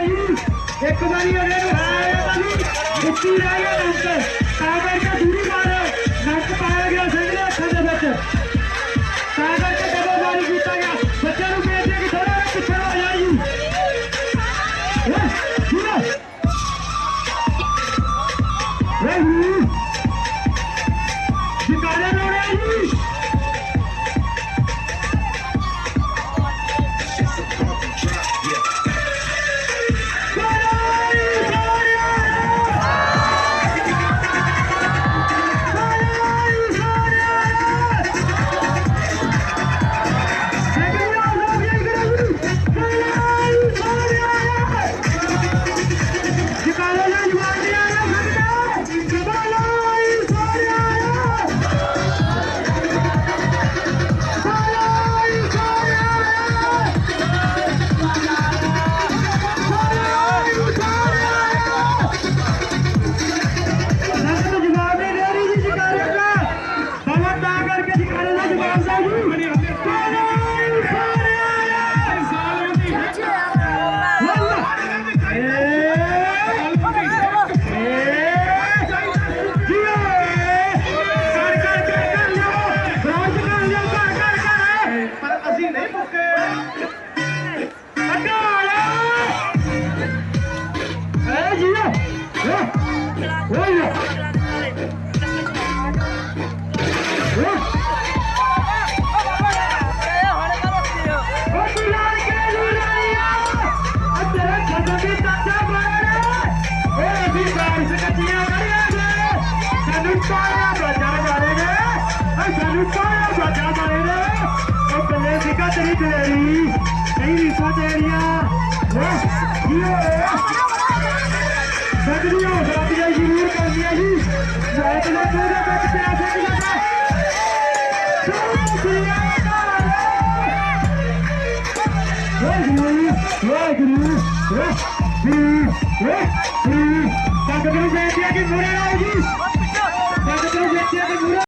आई एक बारी अरे छुट्टी रह गया अंक टाइगर का दूरी मार है नट पाया गया संगले अखा दे विच टाइगर का डबल मारी कीता गया बच्चे नु भेज के थोड़ा पिछे हो जाई रे शिकारे नो रे ਜਕਾਰੇ ਏ ਸਾਨੂੰ ਪਾਇਆ ਬਚਾ ਮਾਰੇਗੇ ਉਹ ਬੱਲੇ ਸਿਕਾ ਤੇਰੀ ਤੇਰੀ ਨਹੀਂ ਰੀਸਾ ਤੇਰੀਆਂ ਓ ਜੀਓ ਸਗਰੀ ਹੋ ਜਾਂਦੀ ਹੈ ਜ਼ਰੂਰ ਕਰਦੀ ਹੈ ਜੀ ਜੈਤ ਨੇ ਪੂਰੇ ਵਿੱਚ ਪਿਆ ਸਕ ਜਾਂਦਾ ਵਾਹਿਗੁਰੂ ਵਾਹਿਗੁਰੂ ਵਾਹਿਗੁਰੂ ਵਾਹਿਗੁਰੂ ਸੰਗਤ ਨੂੰ ਬੇਨਤੀ ਹੈ ਕਿ ਮੂਰੇ ਆਓ ਜੀ ਸੰਗਤ ਨੂੰ ਬੇਨਤੀ ਹੈ ਕਿ ਮੂਰੇ